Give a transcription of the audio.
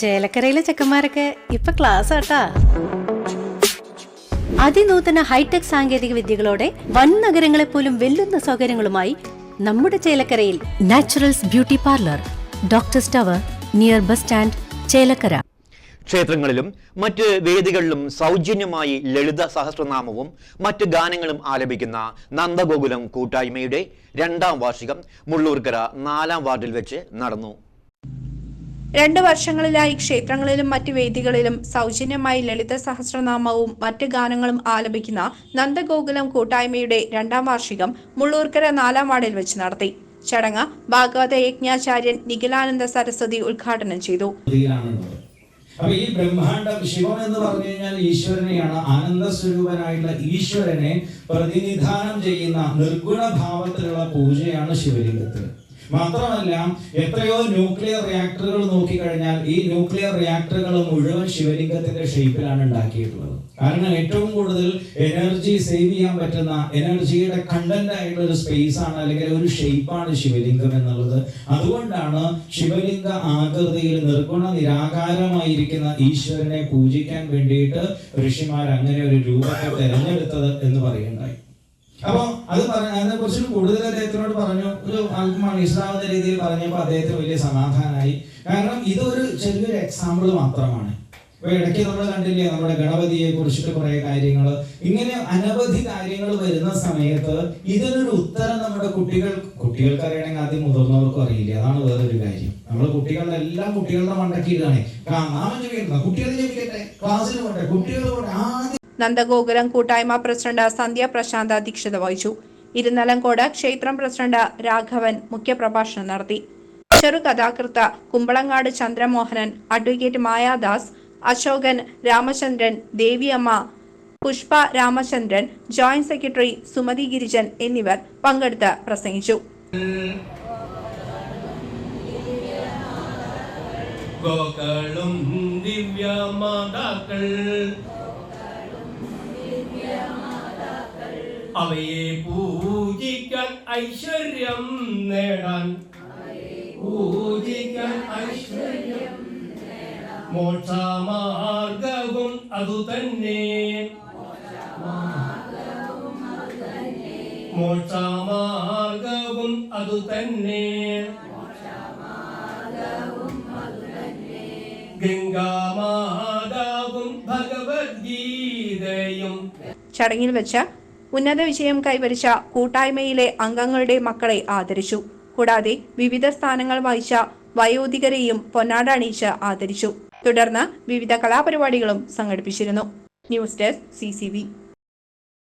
ചേലക്കരയിലെ ചെക്കന്മാരൊക്കെ ഇപ്പൊ ക്ലാസ് ആട്ടാ. അതിനൂതന ഹൈടെക് സാങ്കേതിക വിദ്യകളോടെ വൻ നഗരങ്ങളെ പോലും വെല്ലുന്ന സൗകര്യങ്ങളുമായി നമ്മുടെ ചേലക്കരയിൽ Naturals beauty parlour doctor tower near bus stand Chelakkara. ക്ഷേത്രങ്ങളിലും മറ്റ് വേദികളിലും സൗജന്യമായി ലളിത സഹസ്രനാമവും മറ്റ് ഗാനങ്ങളും ആലപിക്കുന്ന നന്ദഗോകുലം കൂട്ടായ്മയുടെ രണ്ടാം വാർഷികം മുള്ളൂർക്കര നാലാം വാർഡിൽ വെച്ച് നടന്നു. രണ്ട് വർഷങ്ങളിലായി ക്ഷേത്രങ്ങളിലും മറ്റ് വേദികളിലും സൗജന്യമായി ലളിത സഹസ്രനാമവും മറ്റ് ഗാനങ്ങളും ആലപിക്കുന്ന നന്ദഗോകുലം കൂട്ടായ്മയുടെ രണ്ടാം വാർഷികം മുള്ളൂർക്കര നാലാം വാർഡിൽ വെച്ച് നടത്തി. ചടങ്ങ് ഭാഗവത യജ്ഞാചാര്യൻ നിഖിലാനന്ദ സരസ്വതി ഉദ്ഘാടനം ചെയ്തു. അപ്പൊ ഈ ബ്രഹ്മാണ്ടം ശിവം എന്ന് പറഞ്ഞു കഴിഞ്ഞാൽ ഈശ്വരനെയാണ്. ആനന്ദ സ്വരൂപനായിട്ടുള്ള ഈശ്വരനെ പ്രതിനിധാനം ചെയ്യുന്ന നിർഗുണ ഭാവത്തിലുള്ള പൂജയാണ് ശിവലിംഗത്തിൽ മാത്രമല്ല എത്രയോ ന്യൂക്ലിയർ റിയാക്ടറുകൾ നോക്കിക്കഴിഞ്ഞാൽ ഈ ന്യൂക്ലിയർ റിയാക്ടറുകൾ മുഴുവൻ ശിവലിംഗത്തിന്റെ ഷേപ്പിലാണ് ഉണ്ടാക്കിയിട്ടുള്ളത്. കാരണം ഏറ്റവും കൂടുതൽ എനർജി സേവ് ചെയ്യാൻ പറ്റുന്ന എനർജിയുടെ കണ്ടന്റ് ആയിട്ടുള്ള ഒരു സ്പേസ് ആണ് അല്ലെങ്കിൽ ഒരു ഷേപ്പാണ് ശിവലിംഗം എന്നുള്ളത്. അതുകൊണ്ടാണ് ശിവലിംഗ ആകൃതിയിൽ നിർഗുണ നിരാകാരമായിരിക്കുന്ന ഈശ്വരനെ പൂജിക്കാൻ വേണ്ടിയിട്ട് ഋഷിമാർ അങ്ങനെ ഒരു രൂപത്തെ തെരഞ്ഞെടുത്തത് എന്ന് പറയുന്നുണ്ടായി അപ്പൊ അത് അതിനെ കുറിച്ച് കൂടുതൽ അദ്ദേഹത്തിനോട് പറഞ്ഞു. ഒരു അല്പം മനസ്സിലാവുന്ന രീതിയിൽ പറഞ്ഞപ്പോൾ അദ്ദേഹത്തിന് വലിയ സമാധാനമായി കാരണം ഇതൊരു ചെറിയൊരു എക്സാമ്പിൾ മാത്രമാണ്. ഇപ്പൊ ഇടയ്ക്ക് നമ്മൾ കണ്ടില്ലേ നമ്മുടെ ഗണപതിയെ കുറിച്ചിട്ട് കുറെ കാര്യങ്ങൾ ഇങ്ങനെ അനവധി കാര്യങ്ങൾ വരുന്ന സമയത്ത് ഇതിനൊരു ഉത്തരം നമ്മുടെ കുട്ടികൾ കുട്ടികൾക്ക് അറിയണമെങ്കിൽ ആദ്യം മുതിർന്നവർക്കും അറിയില്ല. അതാണ് വേറൊരു കാര്യം. നമ്മൾ കുട്ടികളുടെ എല്ലാം കുട്ടികളുടെ മണ്ടയ്ക്ക് ഇതാണ് നാമം ജപിക്കണ്ട കുട്ടികൾ ജപിക്കട്ടെ ക്ലാസ്സിൽ പോട്ടെ കുട്ടികൾ പോട്ടെ ആദ്യം നന്ദഗോകുലം കൂട്ടായ്മ പ്രസിഡന്റ് സന്ധ്യ പ്രശാന്ത് അധ്യക്ഷത വഹിച്ചു. ഇരുന്നലങ്കോട് ക്ഷേത്രം പ്രസിഡന്റ് രാഘവൻ മുഖ്യപ്രഭാഷണം നടത്തി. ചെറുകഥാകൃത്ത് Kumbalangad Chandramohanan advocate Mayadas Ashokan Ramachandran Deviyamma Pushpa Ramachandran joint secretary Sumathi Girijan എന്നിവർ പങ്കെടുത്ത് പ്രസംഗിച്ചു. ഗോകളും ദിവ്യമാതാക്കൾ അവയെ പൂജിക്കാൻ ഐശ്വര്യം നേടാൻ. പൂജിക്കാൻ ഐശ്വര്യം മോക്ഷമാർഗവും അതുതന്നെ മോക്ഷമാർഗവും അതുതന്നെ ഗംഗാമാതാവും ഭഗവത്ഗീതയും. ചടങ്ങിൽ വെച്ച് ഉന്നത വിജയം കൈവരിച്ച കൂട്ടായ്മയിലെ അംഗങ്ങളുടെ മക്കളെ ആദരിച്ചു. കൂടാതെ വിവിധ സ്ഥാനങ്ങൾ വഹിച്ച വയോധികരെയും പൊന്നാട അണിയിച്ച് ആദരിച്ചു. തുടർന്ന് വിവിധ കലാപരിപാടികളും സംഘടിപ്പിച്ചിരുന്നു. News desk C